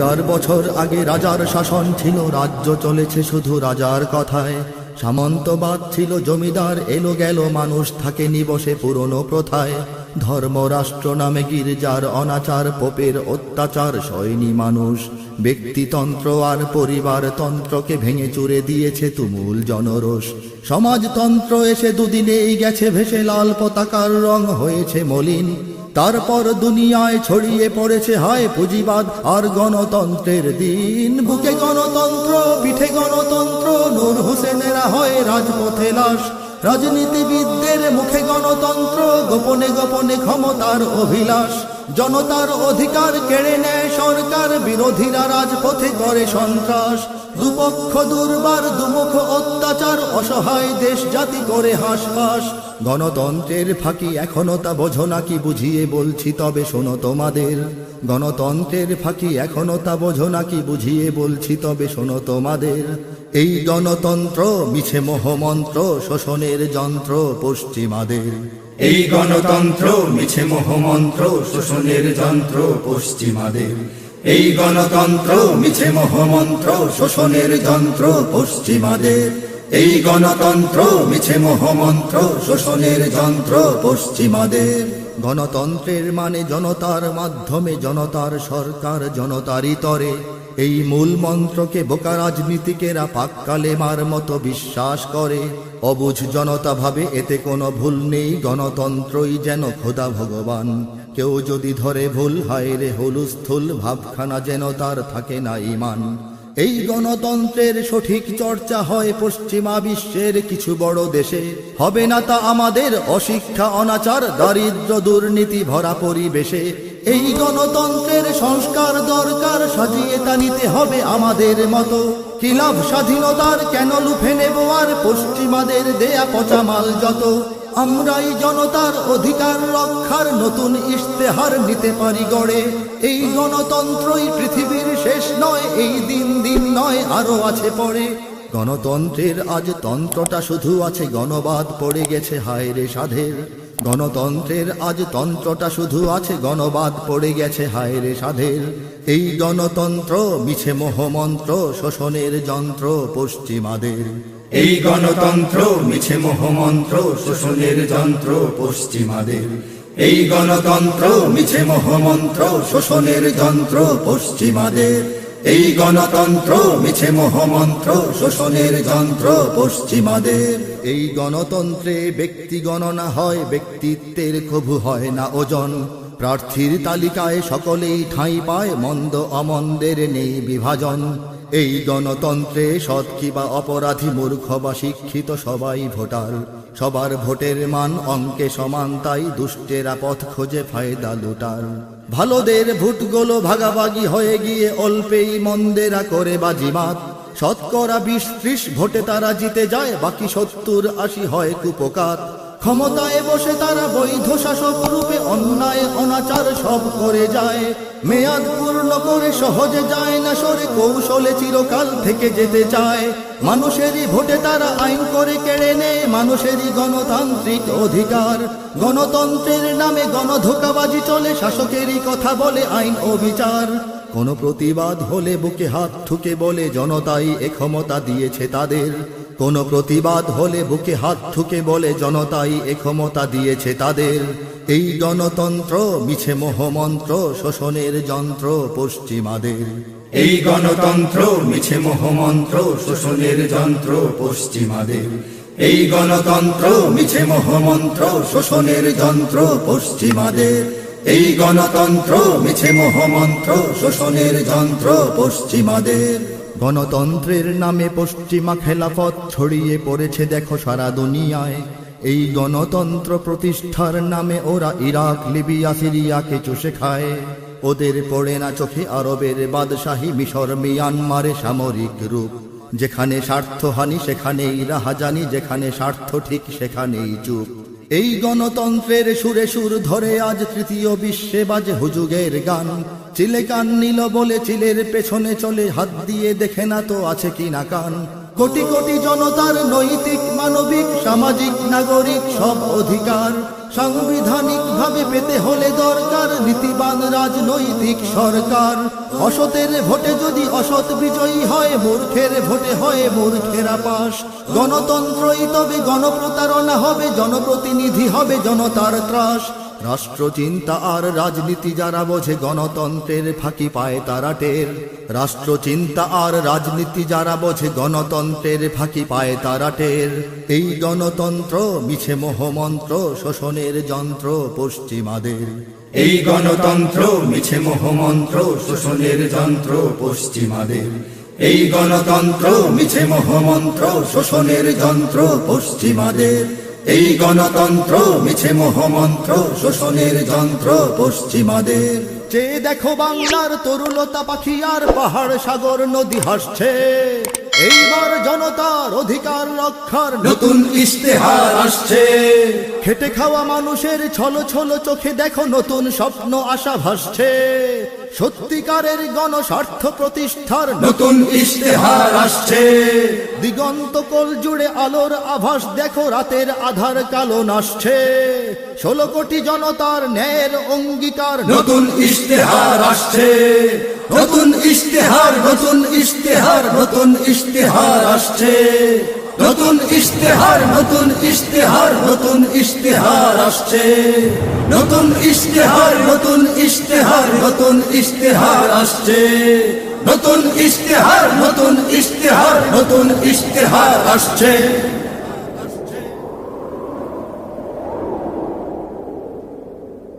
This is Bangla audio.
হাজার বছর আগে রাজার শাসন ছিল, রাজ্য চলেছে শুধু রাজার কথায়। সামন্তবাদ ছিল জমিদার, এলো গেল মানুষ থাকে নিবসে পুরনো প্রথায়। ধর্মরাষ্ট্র নামে গির্জার অনাচার, পোপের অত্যাচার সয়নি মানুষ। ব্যক্তিতন্ত্র আর পরিবারতন্ত্রকে ভেঙে চুরে দিয়েছে তুমুল জনরোষ। সমাজতন্ত্র এসে দুদিনেই গেছে ভেসে লাল পতাকার রং, হয়েছে মলিন। তারপর দুনিয়ায় ছড়িয়ে পড়েছে, হায় পুঁজিবাদ আর গণতন্ত্রের দিন। বুকে গণতন্ত্র, পিঠে গণতন্ত্র, নূর হোসেনেরা হয় রাজপথে লাশ। রাজনীতিবিদদের মুখে গণতন্ত্র, গোপনে গোপনে ক্ষমতার অভিলাষ। জনতার অধিকার কেড়ে নেয় সরকার, বিরোধীরা রাজপথে করে সন্ত্রাস। দুপক্ষ দুর্বার, দুমুখ অত্যাচার, অসহায় দেশ জাতি করে হাসপাস গণতন্ত্রের ফাঁকি এখনও তা বোঝো নাকি বুঝিয়ে বলছি তবে শোনো তোমাদের। গণতন্ত্রের ফাঁকি এখনও তা বোঝো নাকি বুঝিয়ে বলছি তবে শোনো তোমাদের। এই গণতন্ত্র মিছে মোহমন্ত্র শোষণের যন্ত্র পশ্চিমাদের। এই গণতন্ত্র মিছে মোহমন্ত্র শোষণের যন্ত্র পশ্চিমাদের। এই গণতন্ত্র মিছে মোহমন্ত্র, শোষণের যন্ত্র পশ্চিমাদের। এই গণতন্ত্র মিছে মোহমন্ত্র, শোষণের যন্ত্র পশ্চিমাদের। গণতন্ত্রের মানে জনতার মাধ্যমে জনতার সরকার জনতারই তরে এই মূল মন্ত্রকে বোকা রাজনীতিকেরা পাককালে মার মতো বিশ্বাস করে। অবুঝ জনতা ভাবে এতে কোনো ভুল নেই, গণতন্ত্রই যেন খোদা ভগবান। কেউ যদি ধরে ভুল হায় রে হলুস্থুল ভাবখানা যেন তার থাকে না ইমান। এই গণতন্ত্রের সঠিক চর্চা হয় পশ্চিমা বিশ্বের কিছু বড় দেশে। হবে না তা আমাদের অশিক্ষা, অনাচার, দারিদ্র, দুর্নীতি ভরা পরিবেশে। এই গণতন্ত্রের সংস্কার দরকার, সাজিয়ে তা নিতে হবে আমাদের মতো। কি লাভ স্বাধীনতার? কেন লুফে নেব আর পশ্চিমাদের দেয়া পচামাল যত? আমরাই জনতার অধিকার রক্ষার নতুন ইশতেহার নিতে পারি গড়ে। এই গণতন্ত্রই পৃথিবীর শেষ নয়, এই দিন দিন নয় আরও আছে পরে। গণতন্ত্রের আজ তন্ত্রটা শুধু আছে, গণবাদ পড়ে গেছে, হায় রে সাধের। গণতন্ত্রের আজ তন্ত্রটা শুধু আছে, গণবাদ পড়ে গেছে, হায় রে সাধের। এই গণতন্ত্র মিছে মোহমন্ত্র, শোষণের যন্ত্র পশ্চিমাদের। এই গণতন্ত্র মিছে মোহমন্ত্র, শোষণের যন্ত্র পশ্চিমাদের। এই গণতন্ত্র মিছে মোহমন্ত্র, শোষণের যন্ত্র পশ্চিমাদের। এই গণতন্ত্র মিছে মোহমন্ত্র, শোষণের যন্ত্র পশ্চিমাদের। এই গণতন্ত্রে ব্যক্তি গণনা হয়, ব্যক্তিত্বের কভু হয় না ওজন। প্রার্থীর তালিকায় সকলেই ঠাঁই পায় মন্দ অমন্দের নেই বিভাজন। এই গণতন্ত্রে সৎ কিবা অপরাধী মূর্খ বা শিক্ষিত সবাই ভোটার। সবার ভোটের মান অঙ্কে সমান, তাই দুষ্টেরা পথ খোঁজে ফায়দা লুটার। ভালোদের ভোটগুলো ভাগাভাগি হয়ে গিয়ে অল্পেই মন্দেরা করে বাজিমাত। শতকরা বিশ ত্রিশ ভোটে তারা জিতে যায়, বাকি সত্তর আশি হয় কুপকাত। ক্ষমতায় বসে তারা বৈধ শাসক রূপে অন্যায়, অনাচার সব করে যায়। মেয়াদ পূর্ণ করে সহজে যায় না সরে, কৌশলে চিরকাল থেকে যেতে চায়। মানুষেরই ভোটে তারা আইন করে কেড়ে নেয়, মানুষেরই গণতান্ত্রিক অধিকার। গণতন্ত্রের নামে গণধোকাবাজি চলে, শাসকেরই কথা বলে আইন ও বিচার। কোনো প্রতিবাদ হলে বুকে হাত ঠুকে বলে, জনতাই এ ক্ষমতা দিয়েছে তাদের। কোনো প্রতিবাদ হলে বুকে হাত ঠুকে বলে, জনতাই এ ক্ষমতা দিয়েছে তাদের। এই গণতন্ত্র মিছে মোহমন্ত্র, শোষণের যন্ত্র পশ্চিমাদের। এই গণতন্ত্র মিছে মোহমন্ত্র, শোষণের যন্ত্র পশ্চিমাদের। এই গণতন্ত্র মিছে মোহমন্ত্র, শোষণের যন্ত্র পশ্চিমাদের। এই গণতন্ত্র মিছে মোহমন্ত্র, শোষণের যন্ত্র পশ্চিমাদের। গণতন্ত্রের নামে পশ্চিমা খেলাফত ছড়িয়ে পড়েছে দেখো সারা দুনিয়ায়। এই গণতন্ত্র প্রতিষ্ঠার নামে ওরা ইরাক, লিবিয়া সিরিয়াকে চষে খায় ওদের পড়ে না চোখে আরবের বাদশাহী মিশর, মিয়ানমারে সামরিক রূপ। যেখানে স্বার্থহানি সেখানেই রাহাজানি, যেখানে স্বার্থ ঠিক সেখানেই চুপ। এই গণতন্ত্রের সুরে সুর ধরে আজ তৃতীয় বিশ্বে বাজে হুজুগের গান। চিলে কান নিল বলে চিলের পেছনে চলে, হাত দিয়ে দেখে না তো আছে কি না কান। কোটি কোটি জনতার নৈতিক, মানবিক, সামাজিক, নাগরিক সব অধিকার। সাংবিধানিক ভাবে পেতে হলে দরকার নীতিবান রাজনৈতিক সরকার। অসতের ভোটে যদি অসৎ বিজয়ী হয়, মূর্খের ভোটে হয় মূর্খেরা পাশ গণতন্ত্রই তবে গণপ্রতারণা হবে, জনপ্রতিনিধি হবে জনতার ত্রাস। রাষ্ট্রচিন্তা আর রাজনীতি যারা বোঝে, গণতন্ত্রের ফাঁকি পায় তারা টের। রাষ্ট্রচিন্তা আর রাজনীতি যারা বোঝে, গণতন্ত্রের ফাঁকি পায় তারা টের। এই গণতন্ত্র মিছে মোহমন্ত্র, শোষণের যন্ত্র পশ্চিমাদের। এই গণতন্ত্র মিছে মোহমন্ত্র, শোষণের যন্ত্র পশ্চিমাদের। এই গণতন্ত্র মিছে মোহমন্ত্র, শোষণের যন্ত্র পশ্চিমাদের। এই গণতন্ত্র মিছে মোহমন্ত্র শোষণের যন্ত্র পশ্চিমাদের। চেয়ে দেখো বাংলার তরুলতা পাখি আর পাহাড় সাগর নদী হাসছে। এইবার জনতার অধিকার রক্ষার নতুন ইশতেহার আসছে। খেটে খাওয়া মানুষের ছল ছলো চোখে দেখো নতুন স্বপ্ন আশা ভাসছে। সত্যিকারের গণস্বার্থ প্রতিষ্ঠার নতুন ইশতেহার আসছে। দিগন্ত কোল জুড়ে আলোর আভাস দেখো রাতের আধার কালো নাসছে ষোলো কোটি জনতার ন্যায়ের অঙ্গীকার নতুন ইশতেহার আসছে। নতুন ইশতেহার নতুন ইশতেহার নতুন ইশতেহার আসছে। নতুন ইশতেহার নতুন ইশতেহার নতুন ইশতেহার আসছে। নতুন ইশতেহার নতুন ইশতেহার নতুন ইশতেহার আসছে। নতুন ইশতেহার নতুন ইশতেহার নতুন ইশতেহার আসছে।